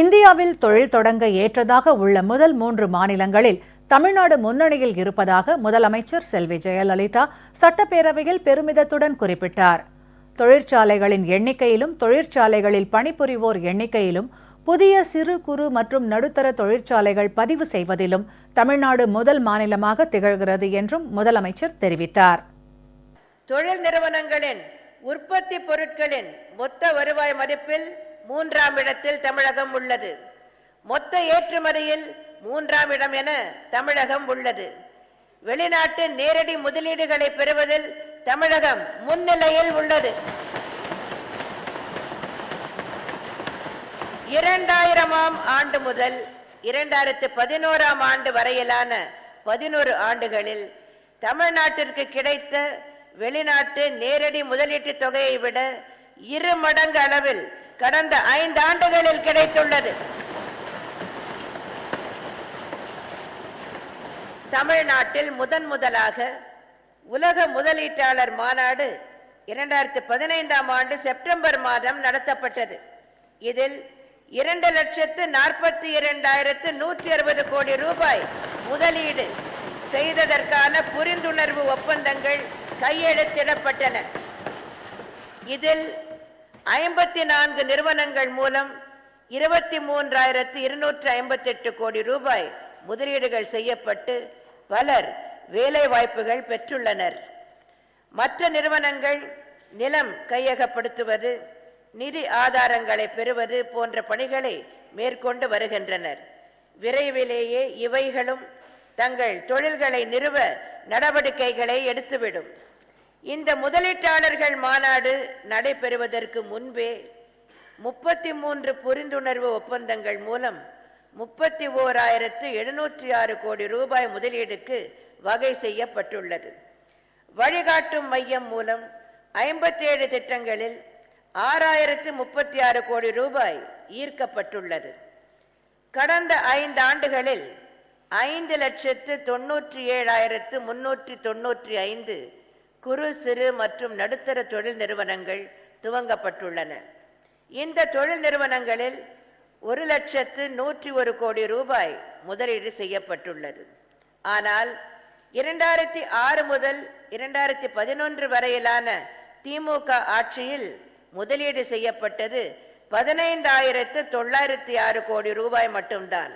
இந்தியாவில் தொழில் தொடங்க ஏற்றதாக உள்ள முதல் மூன்று மாநிலங்களில் தமிழ்நாடு முன்னணியில் இருப்பதாக முதலமைச்சர் செல்வி ஜெயலலிதா சட்டப்பேரவையில் பெருமிதத்துடன் குறிப்பிட்டார். தொழிற்சாலைகளின் எண்ணிக்கையிலும் தொழிற்சாலைகளில் பணிபுரிவோர் எண்ணிக்கையிலும் புதிய சிறு குறு மற்றும் நடுத்தர தொழிற்சாலைகள் பதிவு செய்வதிலும் தமிழ்நாடு முதல் மாநிலமாக திகழ்கிறது என்றும் முதலமைச்சர் தெரிவித்தார். தொழில் நிறுவனங்களின் உற்பத்தி பொருட்களின் மொத்த வருவாய் மதிப்பில் மூன்றாம் இடத்தில் தமிழகம் உள்ளது. மொத்த ஏற்றுமதியில் மூன்றாம் இடம் என தமிழகம் உள்ளது. வெளிநாட்டு நேரடி முதலீடுகளை பெறுவதில் தமிழகம் முன்னிலையில் உள்ளது. இரண்டாயிரமாம் ஆண்டு முதல் இரண்டாயிரத்து பதினோராம் ஆண்டு வரையிலான பதினோரு ஆண்டுகளில் தமிழ்நாட்டிற்கு கிடைத்த வெளிநாட்டு நேரடி முதலீட்டு தொகையை விட இரு மடங்கு அளவில் கடந்த ஐந்து ஆண்டுகளில் கிடைத்துள்ளது. தமிழ்நாட்டில் முதன் முதலாக உலக முதலீட்டாளர் மாநாடு இரண்டாயிரத்து பதினைந்தாம் ஆண்டு செப்டம்பர் மாதம் நடத்தப்பட்டது. இதில் இரண்டு லட்சத்து நாற்பத்தி இரண்டாயிரத்து நூற்றி அறுபது கோடி ரூபாய் முதலீடு செய்ததற்கான புரிந்துணர்வு ஒப்பந்தங்கள் கையெழுத்திடப்பட்டன. இதில் ஐம்பத்தி நான்கு நிறுவனங்கள் மூலம் இருபத்தி மூன்றாயிரத்து இருநூற்று ஐம்பத்தி எட்டு கோடி ரூபாய் முதலீடுகள் செய்யப்பட்டு பலர் வேலை வாய்ப்புகள் பெற்றுள்ளனர். மற்ற நிறுவனங்கள் நிலம் கையகப்படுத்துவது நிதி ஆதாரங்களை பெறுவது போன்ற பணிகளை மேற்கொண்டு வருகின்றனர். விரைவிலேயே இவைகளும் தங்கள் தொழில்களை நிறுவ நடவடிக்கைகளை எடுத்துவிடும். இந்த முதலீட்டாளர்கள் மாநாடு நடைபெறுவதற்கு முன்பே முப்பத்தி மூன்று புரிந்துணர்வு ஒப்பந்தங்கள் மூலம் முப்பத்தி ஓராயிரத்து எழுநூற்றி ஆறு கோடி ரூபாய் முதலீடுக்கு வகை செய்யப்பட்டுள்ளது. வழிகாட்டும் மையம் மூலம் ஐம்பத்தேழு திட்டங்களில் ஆறாயிரத்து முப்பத்தி ஆறு கோடி ரூபாய் ஈர்க்கப்பட்டுள்ளது. கடந்த ஐந்து ஆண்டுகளில் ஐந்து லட்சத்து தொன்னூற்றி ஏழாயிரத்து முன்னூற்றி தொன்னூற்றி ஐந்து குறு சிறு மற்றும் நடுத்தர தொழில் நிறுவனங்கள் துவங்கப்பட்டுள்ளன. இந்த தொழில் நிறுவனங்களில் ஒரு லட்சத்து நூற்றி ஒரு கோடி ரூபாய் முதலீடு செய்யப்பட்டுள்ளது. ஆனால் இரண்டாயிரத்தி ஆறு முதல் இரண்டாயிரத்தி பதினொன்று வரையிலான திமுக ஆட்சியில் முதலீடு செய்யப்பட்டது பதினைந்தாயிரத்து தொள்ளாயிரத்தி ஆறு கோடி ரூபாய் மட்டும்தான்.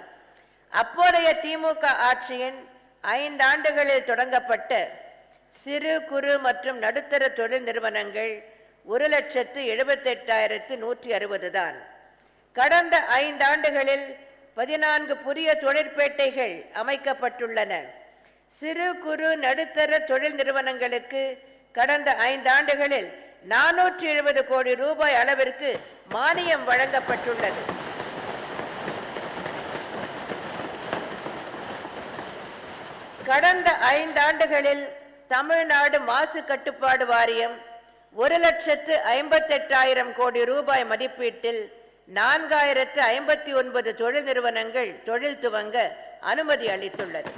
அப்போதைய திமுக ஆட்சியின் ஐந்தாண்டுகளில் தொடங்கப்பட்ட சிறு குறு மற்றும் நடுத்தர தொழில் நிறுவனங்கள் ஒரு லட்சத்து எழுபத்தெட்டாயிரத்து நூற்றி அறுபது தான். கடந்த ஐந்தாண்டுகளில் பதினான்கு புதிய தொழிற்பேட்டைகள் அமைக்கப்பட்டுள்ளன. சிறு குறு நடுத்தர தொழில் நிறுவனங்களுக்கு கடந்த ஐந்தாண்டுகளில் நானூற்றி எழுபது கோடி ரூபாய் அளவிற்கு மானியம் வழங்கப்பட்டுள்ளது. கடந்த ஐந்தாண்டுகளில் தமிழ்நாடு மாசு கட்டுப்பாடு வாரியம் ஒரு லட்சத்து ஐம்பத்தெட்டாயிரம் கோடி ரூபாய் மதிப்பீட்டில் நான்காயிரத்து ஐம்பத்தி ஒன்பது தொழில் நிறுவனங்கள் தொழில் துவங்க அனுமதி அளித்துள்ளது.